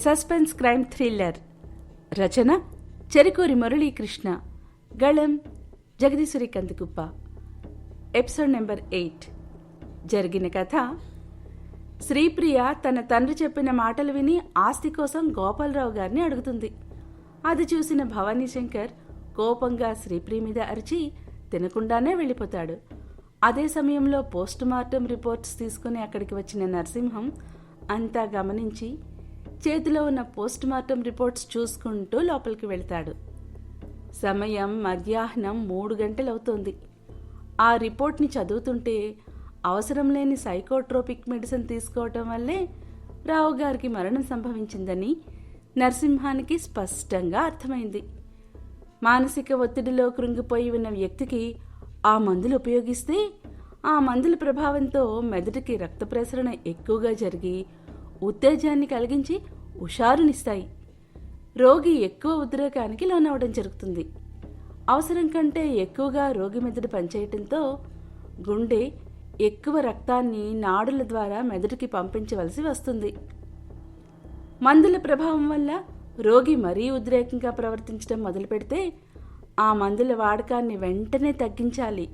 Suspense crime thriller. రచన చెరుకూరి మురళీకృష్ణ. గళం Jagadeeswari Kandikuppa. Episode number eight. జరిగిన కథ. శ్రీప్రియ తన తండ్రి చెప్పిన మాటలు విని ఆస్తి కోసం గోపాలరావు గారిని అడుగుతుంది. అది చూసిన భవానీ శంకర్ కోపంగా శ్రీప్రియ మీద అరిచి తినకుండానే వెళ్ళిపోతాడు. అదే సమయంలో పోస్ట్ మార్టం రిపోర్ట్స్ తీసుకుని అక్కడికి వచ్చిన నరసింహం అంతా గమనించి చేతిలో ఉన్న పోస్ట్ మార్టం రిపోర్ట్స్ చూసుకుంటూ లోపలికి వెళ్తాడు. సమయం మధ్యాహ్నం మూడు గంటలవుతోంది. ఆ రిపోర్ట్ని చదువుతుంటే అవసరం లేని సైకోట్రోపిక్ మెడిసిన్ తీసుకోవటం వల్లే రావు గారికి మరణం సంభవించిందని నరసింహానికి స్పష్టంగా అర్థమైంది. మానసిక ఒత్తిడిలో కృంగిపోయి ఉన్న వ్యక్తికి ఆ మందులు ఉపయోగిస్తే ఆ మందుల ప్రభావంతో మెదడుకి రక్త ప్రసరణ ఎక్కువగా జరిగి ఉత్తేజాన్ని కలిగించి హుషారునిస్తాయి. రోగి ఎక్కువ ఉద్రేకానికి లోనవడం జరుగుతుంది. అవసరం కంటే ఎక్కువగా రోగి మెదడు పనిచేయటంతో గుండె ఎక్కువ రక్తాన్ని నాడుల ద్వారా మెదడుకి పంపించవలసి వస్తుంది. మందుల ప్రభావం వల్ల రోగి మరీ ఉద్రేకంగా ప్రవర్తించడం మొదలుపెడితే ఆ మందుల వాడకాన్ని వెంటనే తగ్గించాలి.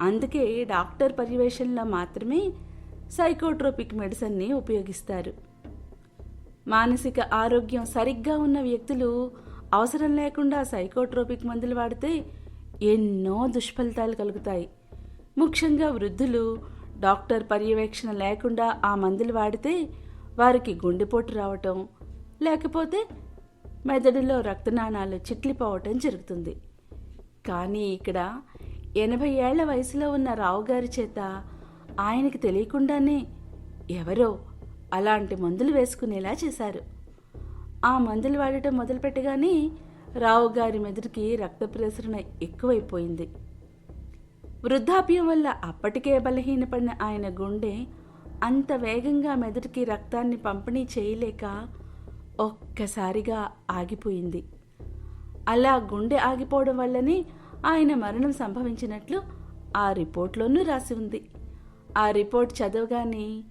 అందుకే డాక్టర్ పర్యవేక్షణలో మాత్రమే సైకోట్రోపిక్ మెడిసిన్ని ఉపయోగిస్తారు. మానసిక ఆరోగ్యం సరిగ్గా ఉన్న వ్యక్తులు అవసరం లేకుండా సైకోట్రోపిక్ మందులు వాడితే ఎన్నో దుష్ఫలితాలు కలుగుతాయి. ముఖ్యంగా వృద్ధులు డాక్టర్ పర్యవేక్షణ లేకుండా ఆ మందులు వాడితే వారికి గుండెపోటు రావటం లేకపోతే మెదడులో రక్తనాళాలు చిట్లిపోవటం జరుగుతుంది. కానీ ఇక్కడ ఎనభై ఏళ్ళ వయసులో ఉన్న రావుగారి చేత ఆయనకి తెలియకుండానే ఎవరో అలాంటి మందులు వేసుకునేలా చేశారు. ఆ మందులు వాడటం మొదలుపెట్టగానే రావు గారి మెదడుకి రక్త ప్రసరణ ఎక్కువైపోయింది. వృద్ధాప్యం వల్ల అప్పటికే బలహీనపడిన ఆయన గుండె అంత వేగంగా మెదడుకి రక్తాన్ని పంపిణీ చేయలేక ఒక్కసారిగా ఆగిపోయింది. అలా గుండె ఆగిపోవడం వల్లనే ఆయన మరణం సంభవించినట్లు ఆ రిపోర్ట్లోనూ రాసి ఉంది. ఆ రిపోర్ట్ చదవగానే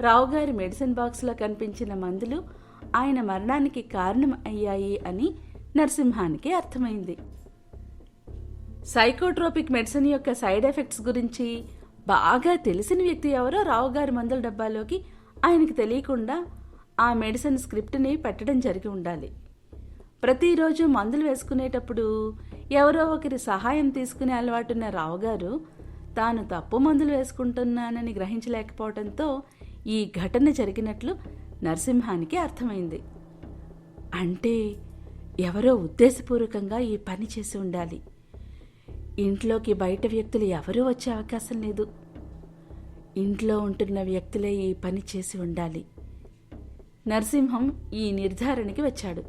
రావుగారి మెడిసిన్ బాక్స్లో కనిపించిన మందులు ఆయన మరణానికి కారణం అయ్యాయి అని నరసింహానికి అర్థమైంది. సైకోట్రోపిక్ మెడిసిన్ యొక్క సైడ్ ఎఫెక్ట్స్ గురించి బాగా తెలిసిన వ్యక్తి ఎవరో రావుగారి మందుల డబ్బాలోకి ఆయనకి తెలియకుండా ఆ మెడిసిన్ స్క్రిప్ట్ని పెట్టడం జరిగి ఉండాలి. ప్రతిరోజు మందులు వేసుకునేటప్పుడు ఎవరో ఒకరి సహాయం తీసుకునే అలవాటున్న రావుగారు తాను తప్పు మందులు వేసుకుంటున్నానని గ్రహించలేకపోవడంతో ఈ ఘటన జరిగినట్లు నరసింహానికి అర్థమైంది. అంటే ఎవరో ఉద్దేశపూర్వకంగా ఈ పని చేసి ఉండాలి. ఇంట్లోకి బయట వ్యక్తులు ఎవరూ వచ్చే అవకాశం లేదు. ఇంట్లో ఉంటున్న వ్యక్తులే ఈ పని చేసి ఉండాలి. నరసింహం ఈ నిర్ధారణకి వచ్చాడు.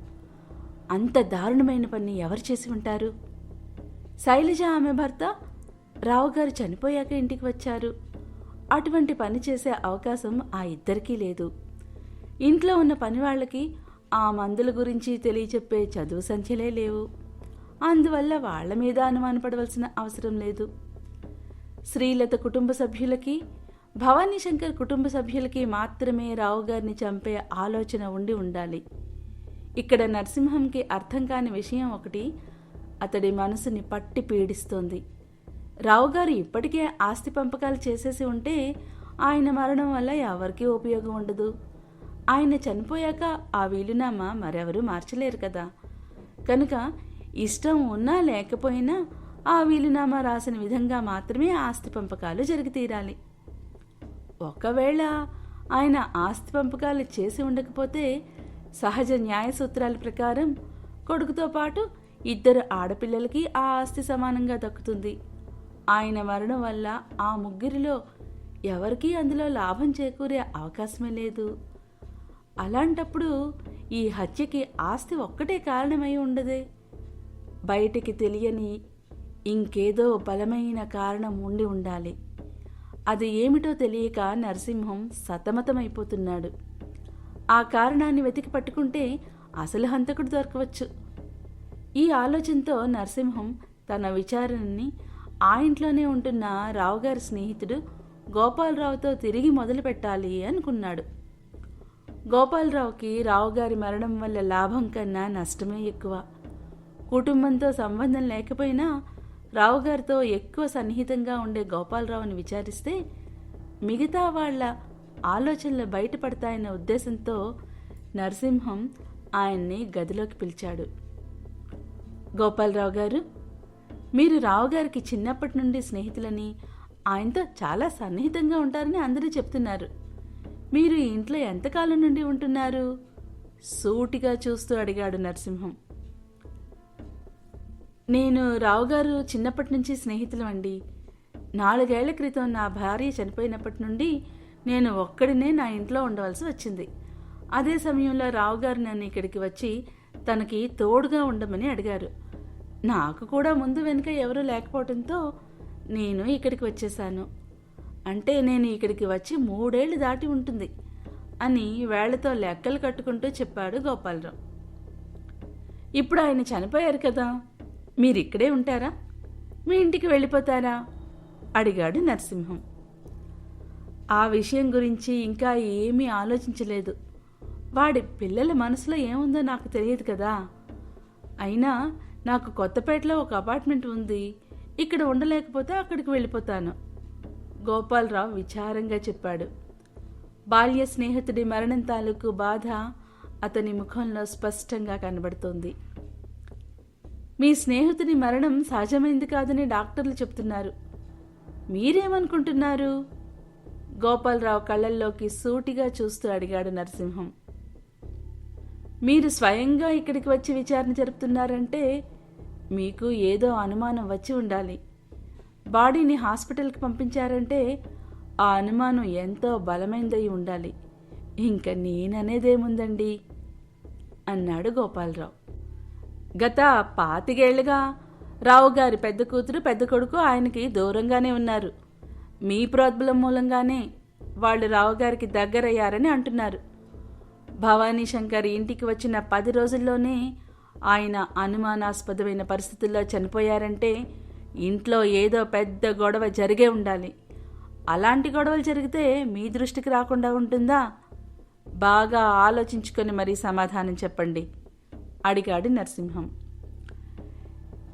అంత దారుణమైన పని ఎవరు చేసి ఉంటారు? శైలజ ఆమె భర్త రావుగారు చనిపోయాక ఇంటికి వచ్చారు. అటువంటి పని చేసే అవకాశం ఆ ఇద్దరికీ లేదు. ఇంట్లో ఉన్న పని వాళ్ళకి ఆ మందుల గురించి తెలియచెప్పే చదువు సంఖ్యలే లేవు. అందువల్ల వాళ్ళ మీద అనుమానపడవలసిన అవసరం లేదు. శ్రీలత కుటుంబ సభ్యులకి భవానీ శంకర్ కుటుంబ సభ్యులకి మాత్రమే రావు గారిని చంపే ఆలోచన ఉండి ఉండాలి. ఇక్కడ నరసింహంకి అర్థం కాని విషయం ఒకటి అతడి మనసుని పట్టి పీడిస్తోంది. రావుగారు ఇప్పటికే ఆస్తి పంపకాలు చేసేసి ఉంటే ఆయన మరణం వల్ల ఎవరికీ ఉపయోగం ఉండదు. ఆయన చనిపోయాక ఆ వీలునామా మరెవరూ మార్చలేరు కదా. కనుక ఇష్టం ఉన్నా లేకపోయినా ఆ వీలునామా రాసిన విధంగా మాత్రమే ఆస్తి పంపకాలు జరిగి తీరాలి. ఒకవేళ ఆయన ఆస్తి పంపకాలు చేసి ఉండకపోతే సహజ న్యాయ సూత్రాల ప్రకారం కొడుకుతో పాటు ఇద్దరు ఆడపిల్లలకి ఆ ఆస్తి సమానంగా దక్కుతుంది. ఆయన మరణం వల్ల ఆ ముగ్గురిలో ఎవరికీ అందులో లాభం చేకూరే అవకాశమే లేదు. అలాంటప్పుడు ఈ హత్యకి ఆస్తి ఒక్కటే కారణమై ఉండదే. బయటికి తెలియని ఇంకేదో బలమైన కారణం ఉండి ఉండాలి. అది ఏమిటో తెలియక నరసింహం సతమతమైపోతున్నాడు. ఆ కారణాన్ని వెతికి పట్టుకుంటే అసలు హంతకుడు దొరకవచ్చు. ఈ ఆలోచనతో నరసింహం తన విచారణని ఆ ఇంట్లోనే ఉంటున్న రావుగారి స్నేహితుడు గోపాలరావుతో తిరిగి మొదలు పెట్టాలి అనుకున్నాడు. గోపాలరావుకి రావుగారి మరణం వల్ల లాభం కన్నా నష్టమే ఎక్కువ. కుటుంబంతో సంబంధం లేకపోయినా రావుగారితో ఎక్కువ సన్నిహితంగా ఉండే గోపాలరావుని విచారిస్తే మిగతా వాళ్ళ ఆలోచనలు బయటపడతాయన్న ఉద్దేశంతో నరసింహం ఆయన్ని గదిలోకి పిలిచాడు. గోపాలరావు గారు మీరు రావుగారికి చిన్నప్పటి నుండి స్నేహితులని ఆయనతో చాలా సన్నిహితంగా ఉంటారని అందరూ చెప్తున్నారు. మీరు ఈ ఇంట్లో ఎంతకాలం నుండి ఉంటున్నారు? సూటిగా చూస్తూ అడిగాడు నరసింహం. నేను రావుగారు చిన్నప్పటి నుంచి స్నేహితులం అండి నాలుగేళ్ళ క్రితం నా భార్య చనిపోయినప్పటి నుండి నేను ఒక్కడినే నా ఇంట్లో ఉండవలసి వచ్చింది. అదే సమయంలో రావుగారు నన్ను ఇక్కడికి వచ్చి తనకి తోడుగా ఉండమని అడిగారు. నాకు కూడా ముందు వెనుక ఎవరూ లేకపోవడంతో నేను ఇక్కడికి వచ్చేసాను అంటే నేను ఇక్కడికి వచ్చి మూడేళ్ళు దాటి ఉంటుంది అని వేళ్ళతో లెక్కలు కట్టుకుంటూ చెప్పాడు గోపాలరావు. ఇప్పుడు ఆయన చనిపోయారు కదా మీరు ఇక్కడే ఉంటారా? మీ ఇంటికి వెళ్ళిపోతారా? అడిగాడు నరసింహం. ఆ విషయం గురించి ఇంకా ఏమీ ఆలోచించలేదు. వాడి పిల్లల మనసులో ఏముందో నాకు తెలియదు కదా. అయినా నాకు కొత్తపేటలో ఒక అపార్ట్మెంట్ ఉంది. ఇక్కడ ఉండలేకపోతే అక్కడికి వెళ్ళిపోతాను. గోపాలరావు విచారంగా చెప్పాడు. బాల్య స్నేహితుడి మరణం తాలూకు బాధ అతని ముఖంలో స్పష్టంగా కనబడుతోంది. మీ స్నేహితుని మరణం సహజమైంది కాదని డాక్టర్లు చెప్తున్నారు. మీరేమనుకుంటున్నారు? గోపాలరావు కళ్ళల్లోకి సూటిగా చూస్తూ అడిగాడు నరసింహం. మీరు స్వయంగా ఇక్కడికి వచ్చి విచారణ జరుపుతున్నారంటే మీకు ఏదో అనుమానం వచ్చి ఉండాలి. బాడీని హాస్పిటల్కి పంపించారంటే ఆ అనుమానం ఎంతో బలమైందై ఉండాలి. ఇంక నేననేదేముందండి? అన్నాడు గోపాలరావు. గత పాతికేళ్ళుగా రావు గారి పెద్ద కూతురు పెద్ద కొడుకు ఆయనకి దూరంగానే ఉన్నారు. మీ ప్రోద్బలం మూలంగానే వాళ్ళు రావుగారికి దగ్గరయ్యారని అంటున్నారు. భవానీ శంకర్ ఇంటికి వచ్చిన పది రోజుల్లోనే ఆయన అనుమానాస్పదమైన పరిస్థితుల్లో చనిపోయారంటే ఇంట్లో ఏదో పెద్ద గొడవ జరిగే ఉండాలి. అలాంటి గొడవలు జరిగితే మీ దృష్టికి రాకుండా ఉంటుందా? బాగా ఆలోచించుకొని మరీ సమాధానం చెప్పండి అడిగాడు నరసింహం.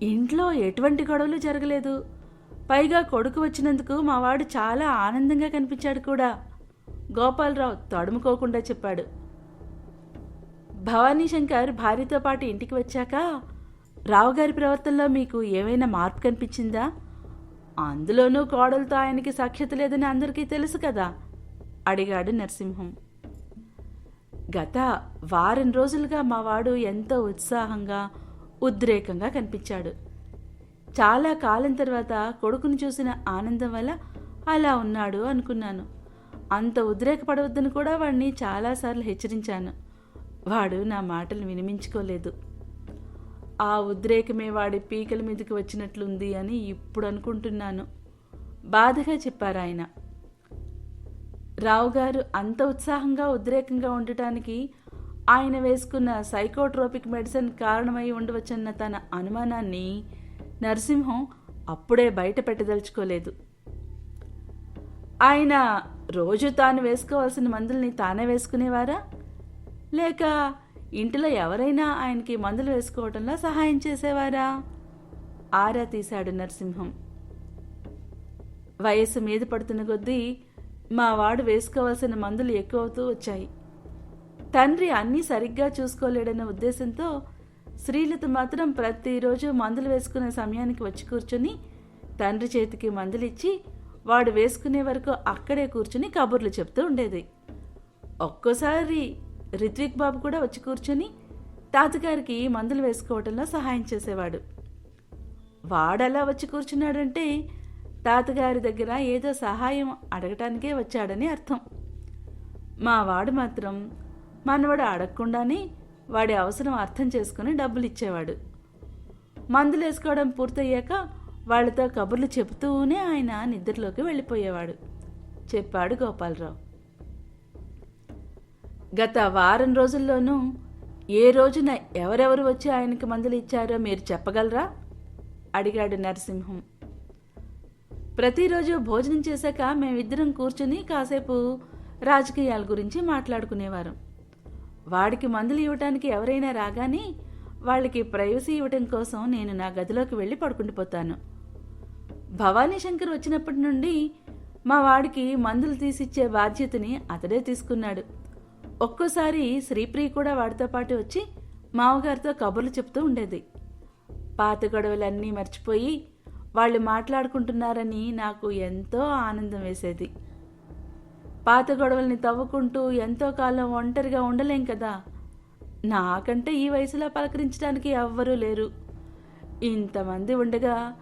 ఇంట్లో ఎటువంటి గొడవలు జరగలేదు. పైగా కొడుకు వచ్చినందుకు మావాడు చాలా ఆనందంగా కనిపించాడు కూడా. గోపాలరావు తడుముకోకుండా చెప్పాడు. భవానీ శంకర్ భార్యతో పాటు ఇంటికి వచ్చాక రావుగారి ప్రవర్తనలో మీకు ఏమైనా మార్పు కనిపించిందా? అందులోనూ కోడలతో ఆయనకి సాక్ష్యత లేదని అందరికీ తెలుసు కదా అడిగాడు నరసింహం. గత వారం రోజులుగా మా వాడు ఎంతో ఉత్సాహంగా ఉద్రేకంగా కనిపించాడు. చాలా కాలం తర్వాత కొడుకును చూసిన ఆనందం వల్ల అలా ఉన్నాడు అనుకున్నాను. అంత ఉద్రేకపడవద్దని కూడా వాడిని చాలాసార్లు హెచ్చరించాను. వాడు నా మాటలు వినిమించుకోలేదు. ఆ ఉద్రేకమే వాడి పీకల మీదకి వచ్చినట్లుంది అని ఇప్పుడు అనుకుంటున్నాను. బాధగా చెప్పారు ఆయన. రావుగారు అంత ఉత్సాహంగా ఉద్రేకంగా ఉండటానికి ఆయన వేసుకున్న సైకోట్రోపిక్ మెడిసిన్ కారణమై ఉండవచ్చన్న తన అనుమానాన్ని నరసింహం అప్పుడే బయట పెట్టదలుచుకోలేదు. ఆయన రోజు తాను వేసుకోవాల్సిన మందుల్ని తానే వేసుకునేవారా? లేక ఇంటిలో ఎవరైనా ఆయనకి మందులు వేసుకోవటంలో సహాయం చేసేవారా? ఆరా తీశాడు నరసింహం. వయస్సు మీద పడుతున్న కొద్దీ మా వాడు వేసుకోవాల్సిన మందులు ఎక్కువవుతూ వచ్చాయి. తండ్రి అన్నీ సరిగ్గా చూసుకోలేడన్న ఉద్దేశంతో శ్రీలత మాత్రం ప్రతిరోజు మందులు వేసుకునే సమయానికి వచ్చి కూర్చొని తండ్రి చేతికి మందులిచ్చి వాడు వేసుకునే వరకు అక్కడే కూర్చుని కబుర్లు చెప్తూ ఉండేది. ఒక్కోసారి రిత్విక్ బాబు కూడా వచ్చి కూర్చొని తాతగారికి మందులు వేసుకోవటంలో సహాయం చేసేవాడు. వాడలా వచ్చి కూర్చున్నాడంటే తాతగారి దగ్గర ఏదో సహాయం అడగటానికే వచ్చాడని అర్థం. మా వాడు మాత్రం మనవాడు అడగకుండానే వాడి అవసరం అర్థం చేసుకుని డబ్బులు ఇచ్చేవాడు. మందులు వేసుకోవడం పూర్తయ్యాక వాళ్ళతో కబుర్లు చెబుతూనే ఆయన నిద్రలోకి వెళ్ళిపోయేవాడు. చెప్పాడు గోపాలరావు. గత వారం రోజుల్లోనూ ఏ రోజున ఎవరెవరు వచ్చి ఆయనకి మందులు ఇచ్చారో మీరు చెప్పగలరా? అడిగాడు నరసింహం. ప్రతిరోజు భోజనం చేశాక మేమిద్దరం కూర్చుని కాసేపు రాజకీయాల గురించి మాట్లాడుకునేవారు. వాడికి మందులు ఇవ్వటానికి ఎవరైనా రాగానే వాళ్ళకి ప్రైవసీ ఇవ్వటం కోసం నేను నా గదిలోకి వెళ్ళి పడుకుండిపోతాను భవానీ శంకర్ వచ్చినప్పటి నుండి మా వాడికి మందులు తీసిచ్చే బాధ్యతని అతడే తీసుకున్నాడు. ఒక్కోసారి శ్రీప్రియ కూడా వాడితో పాటు వచ్చి మామగారితో కబుర్లు చెప్తూ ఉండేది. పాత గొడవలన్నీ మర్చిపోయి వాళ్ళు మాట్లాడుకుంటున్నారని నాకు ఎంతో ఆనందం వేసేది. పాత గొడవల్ని తవ్వుకుంటూ ఎంతో కాలం ఒంటరిగా ఉండలేం కదా. నాకంటే ఈ వయసులో పలకరించడానికి ఎవ్వరూ లేరు. ఇంతమంది ఉండగా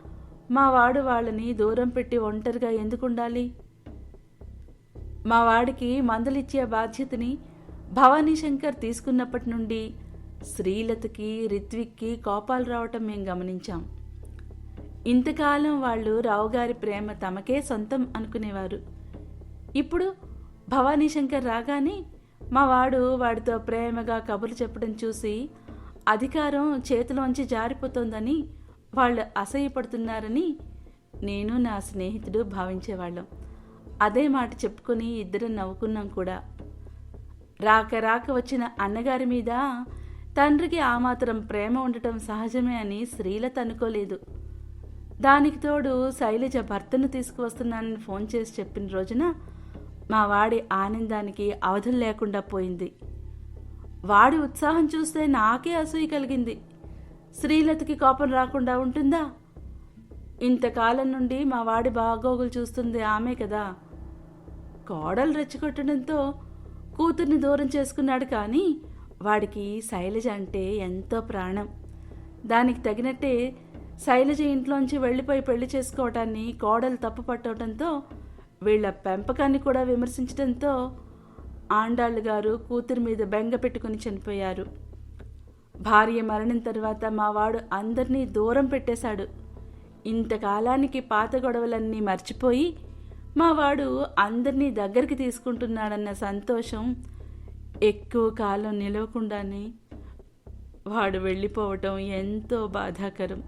మా వాడు వాళ్ళని దూరం పెట్టి ఒంటరిగా ఎందుకు ఉండాలి? మా వాడికి మందులిచ్చే బాధ్యతని భవానీ శంకర్ తీసుకున్నప్పటి నుండి శ్రీలతకి రిత్విక్కి కోపాలు రావటం మేము గమనించాం. ఇంతకాలం వాళ్ళు రావుగారి ప్రేమ తమకే సొంతం అనుకునేవారు. ఇప్పుడు భవానీ శంకర్ రాగానే మా వాడు వాడితో ప్రేమగా కబుర్లు చెప్పడం చూసి అధికారం చేతిలోంచి జారిపోతోందని వాళ్ళు అసహ్యపడుతున్నారని నేను నా స్నేహితుడు భావించేవాళ్ళం. అదే మాట చెప్పుకొని ఇద్దరం నవ్వుకున్నాం కూడా. రాక రాక వచ్చిన అన్నగారి మీద తండ్రికి ఆ మాత్రం ప్రేమ ఉండటం సహజమే అని శ్రీలత అనుకోలేదు. దానికి తోడు శైలజ భర్తను తీసుకువస్తున్నానని ఫోన్ చేసి చెప్పిన రోజున మా వాడి ఆనందానికి అవధులు లేకుండా పోయింది. వాడి ఉత్సాహం చూస్తే నాకే అసూయ కలిగింది. శ్రీలతకి కోపం రాకుండా ఉంటుందా? ఇంతకాలం నుండి మా వాడి బాగోగులు చూస్తుంది ఆమె కదా. కోడలు రెచ్చగొట్టడంతో కూతుర్ని దూరం చేసుకున్నాడు కానీ వాడికి శైలజ అంటే ఎంతో ప్రాణం. దానికి తగినట్టే శైలజ ఇంట్లోంచి వెళ్ళిపోయి పెళ్ళి చేసుకోవటాన్ని కోడలు తప్పు పట్టడంతో వీళ్ళ పెంపకాన్ని కూడా విమర్శించడంతో ఆండాళ్ళు గారు కూతురి మీద బెంగ పెట్టుకుని చనిపోయారు. భార్య మరణం తర్వాత మా వాడు అందరినీ దూరం పెట్టేశాడు. ఇంతకాలానికి పాత గొడవలన్నీ మర్చిపోయి మా వాడు అందరినీ దగ్గరికి తీసుకుంటున్నాడన్న సంతోషం ఎక్కువ కాలం నిలవకుండానే వాడు వెళ్ళిపోవటం ఎంతో బాధాకరం.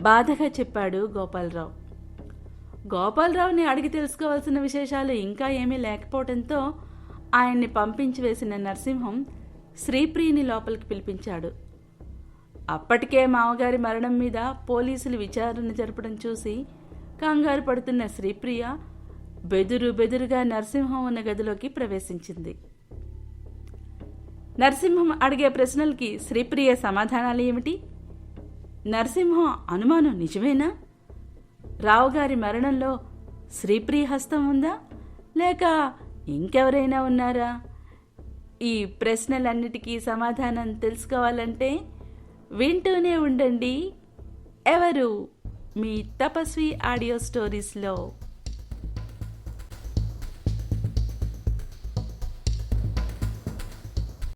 బాధగా చెప్పాడు గోపాలరావు. గోపాలరావుని అడిగి తెలుసుకోవాల్సిన విశేషాలు ఇంకా ఏమీ లేకపోవడంతో ఆయన్ని పంపించి వేసిన నరసింహం శ్రీప్రియని లోపలికి పిలిపించాడు. అప్పటికే మామగారి మరణం మీద పోలీసులు విచారణ జరపడం చూసి కంగారు పడుతున్న శ్రీప్రియ బెదురు బెదురుగా నరసింహం ఉన్న గదిలోకి ప్రవేశించింది. నరసింహం అడిగే ప్రశ్నలకి శ్రీప్రియ సమాధానాలు ఏమిటి? నరసింహం అనుమానం నిజమేనా? రావుగారి మరణంలో శ్రీప్రియ హస్తం ఉందా? లేక ఇంకెవరైనా ఉన్నారా? ఈ ప్రశ్నలన్నిటికీ సమాధానం తెలుసుకోవాలంటే వింటూనే ఉండండి. ఎవరు मी तपस्वी ऑडिओ स्टोरीज लव